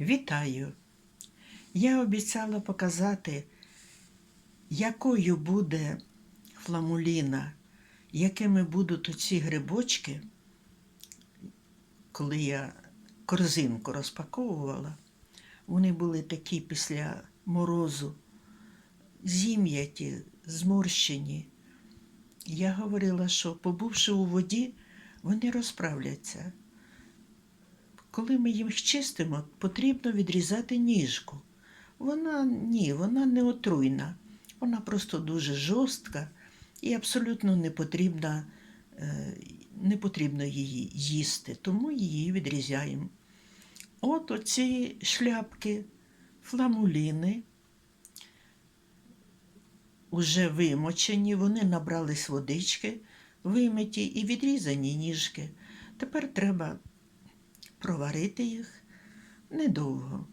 Вітаю! Я обіцяла показати, якою буде фламуліна, якими будуть оці грибочки, коли я корзинку розпаковувала. Вони були такі після морозу, зім'яті, зморщені. Я говорила, що побувши у воді, вони розправляться. Коли ми їх чистимо, потрібно відрізати ніжку. Вона ні, вона не отруйна, вона просто дуже жорстка і абсолютно не потрібна, е, не потрібно її їсти, тому її відрізаємо. От оці шляпки, фламуліни, уже вимочені, вони набрались водички, вимиті і відрізані ніжки. Тепер треба проварити їх недовго,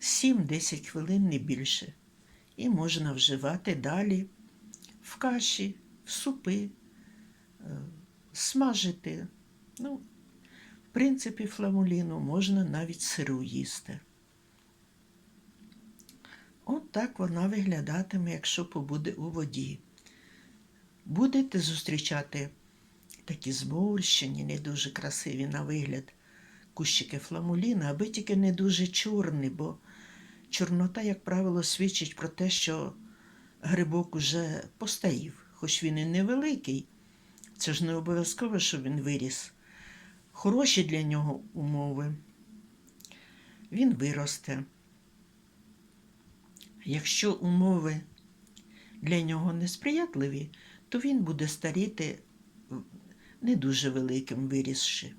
7-10 хвилин не більше. І можна вживати далі в каші, в супи, е, смажити. Ну, в принципі, фламуліну можна навіть сиру їсти. От так вона виглядатиме, якщо побуде у воді. Будете зустрічати такі зморщені, не дуже красиві на вигляд кущики фламуліна, аби тільки не дуже чорні, бо чорнота, як правило, свідчить про те, що грибок уже постаїв, хоч він і невеликий. Це ж не обов'язково, щоб він виріс. Хороші для нього умови. Він виросте. Якщо умови для нього несприятливі, то він буде старіти не дуже великим вирісши.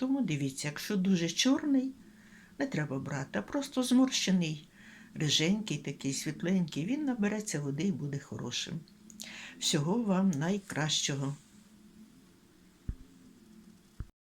Тому дивіться, якщо дуже чорний, не треба брати, а просто зморщений, риженький, такий світленький, він набереться води і буде хорошим. Всього вам найкращого.